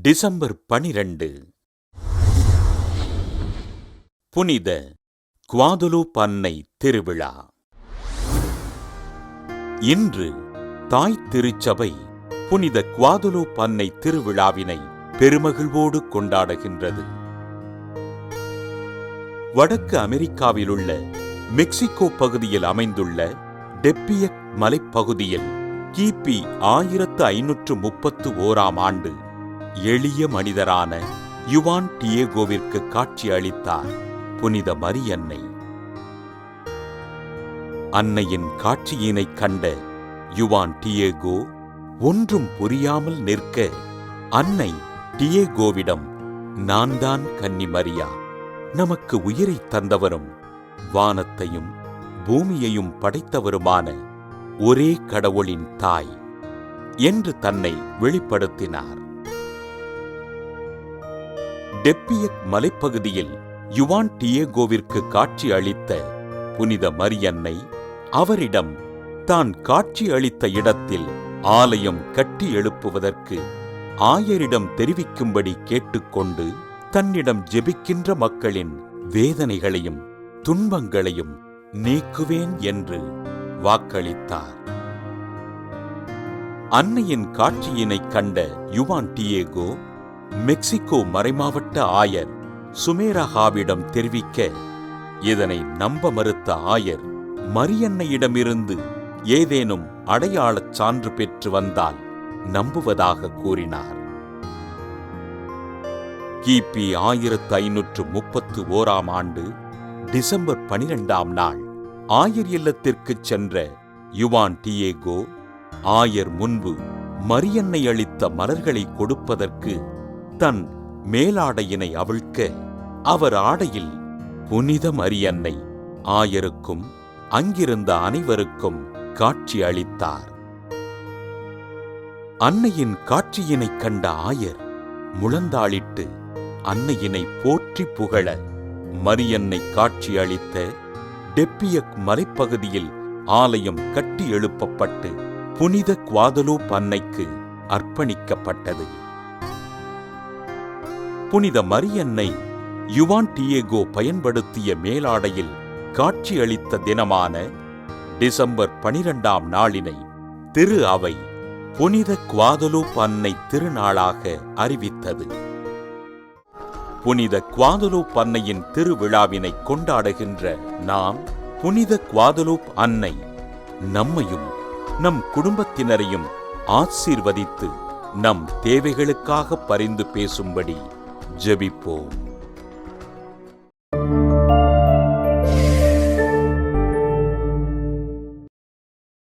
December பனிரெண்டு. புனித குவாதுலு பண்ணை திருவிழா. இன்று தாய் திருச்சபை புனித குவாதுலு பண்ணை திருவிழாவினை பெருமகிழ்வோடு கொண்டாடுகின்றது. வடக்கு அமெரிக்காவிலுள்ள மெக்சிகோ பகுதியில் அமைந்துள்ள டெப்பியக் மலைப்பகுதியில் கிபி ஆயிரத்து ஐநூற்று முப்பத்து ஓராம் ஆண்டு எளிய மனிதரான யுவான் டியேகோவிற்கு காட்சி அளித்தார் புனித மரியன்னை. அன்னையின் காட்சியினைக் கண்ட யுவான் டியேகோ ஒன்றும் புரியாமல் நிற்க அன்னை டியேகோவிடம் நான் தான் கன்னி மரியா. நமக்கு உயிரைத் தந்தவரும் வானத்தையும் பூமியையும் படைத்தவருமான ஒரே கடவுளின் தாய் என்று தன்னை வெளிப்படுத்தினார். டெப்பியக் மலைப்பகுதியில் யுவான் டியேகோவிற்கு காட்சி அளித்த புனித மரியன்னை அவரிடம் தான் காட்சி அளித்த இடத்தில் ஆலயம் கட்டி எழுப்புவதற்கு ஆயரிடம் தெரிவிக்கும்படி கேட்டுக்கொண்டு தன்னிடம் ஜெபிக்கின்ற மக்களின் வேதனைகளையும் துன்பங்களையும் நீக்குவேன் என்று வாக்களித்தார். அன்னையின் காட்சியினைக் கண்ட யுவான் டியேகோ மெக்சிகோ மறைமாவட்ட ஆயர் சுமேரஹாவிடம் தெரிவிக்க இதனை நம்ப மறுத்த ஆயர் மரியன்னையிடமிருந்து ஏதேனும் அடையாளச் சான்று பெற்று வந்தால் நம்புவதாக கூறினார். கிபி ஆயிரத்து ஐநூற்று முப்பத்து ஓராம் ஆண்டு டிசம்பர் பனிரெண்டாம் நாள் ஆயர் இல்லத்திற்குச் சென்ற யுவான் டியேகோ ஆயர் முன்பு மரியன்னை அளித்த மலர்களை கொடுப்பதற்கு தன் மேலாடையினை அவிழ்க்க அவர் ஆடையில் புனித மரியன்னை ஆயருக்கும் அங்கிருந்த அனைவருக்கும் காட்சி அளித்தார். அன்னையின் காட்சியினைக் கண்ட ஆயர் முழந்தாளிட்டு அன்னையினை போற்றி புகழ மரியன்னை காட்சி அளித்த டெப்பியக் மலைப்பகுதியில் ஆலயம் கட்டி எழுப்பப்பட்டு புனித குவாதலூப் அன்னைக்கு அர்ப்பணிக்கப்பட்டது. புனித மரியன்னை யுவான் டியேகோ பயன்படுத்திய மேலாடையில் காட்சியளித்த தினமான டிசம்பர் பனிரெண்டாம் நாளினை திரு அவை புனித குவாதலூப் அன்னை திருநாளாக அறிவித்தது. புனித குவாதலூப் அன்னையின் திருவிழாவினை கொண்டாடுகின்ற நாம் புனித குவாதலூப் அன்னை நம்மையும் நம் குடும்பத்தினரையும் ஆசீர்வதித்து நம் தேவைகளுக்காக பரிந்து பேசும்படி ஜெபிப்போம்.